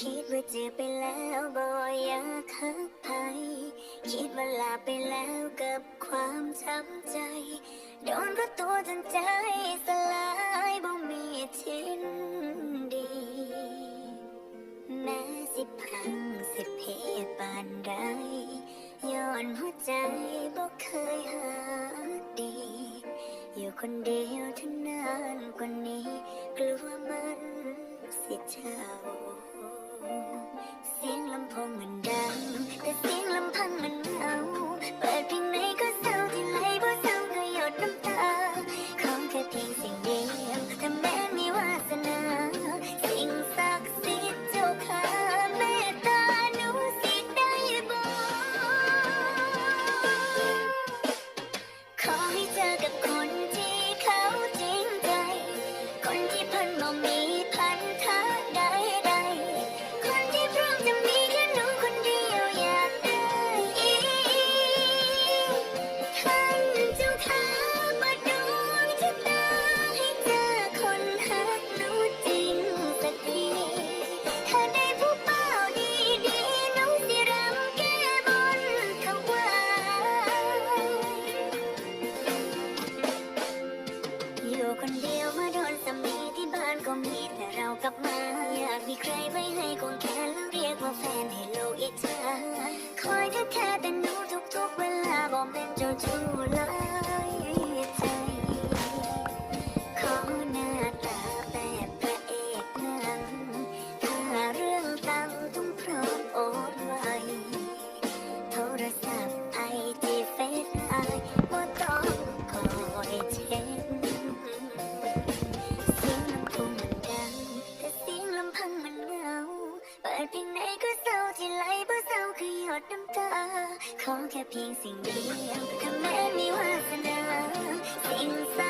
คิดว่าเจอไปแล้วบ่อยากหักใครคิดว่าลาไปแล้วกับความช้ำใจ โดนเพราะตัวจนใจสลายบ่มีทิ้นดี แม้สิพังสิเพปานใดย้อนหัวใจบ่เคยหาดี อยู่คนเดียวทั้งนานกว่านี้ กลัวมันสิเจ้า ก็มีแต่เรากลับมา อยากมีใครไว้ให้คงแข เพียงไหนก็เศร้าที่ไหลบ่เศร้าคือหยดน้ำตา ขอแค่เพียงสิ่งเดียวถ้าแม้มีวาสนาสิ่งสา